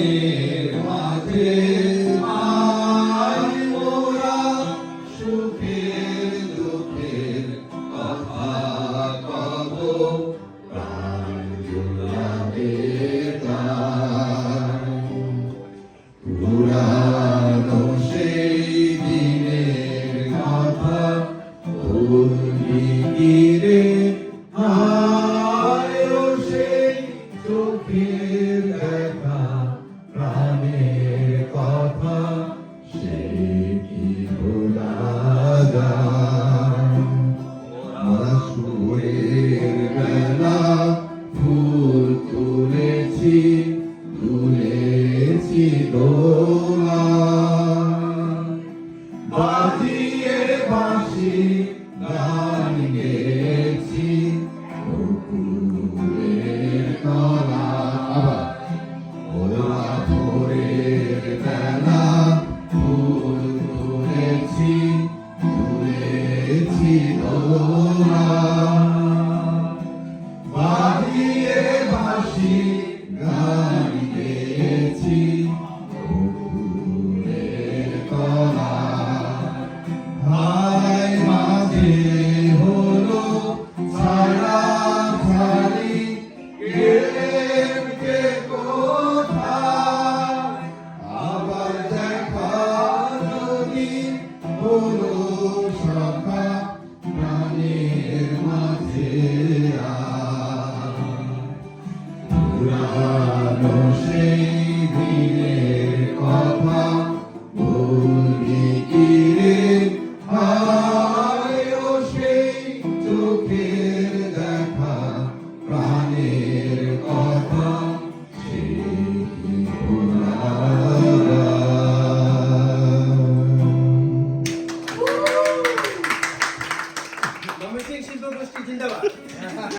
Amen. বাজিয়ে বাসি গান গেছি পুকুরের তলা। আবার ওলা ভোরের বেলা ফুল ধরেছি ধরেছি দোলা বাজিয়ে বাসি গান hoy 金だわ。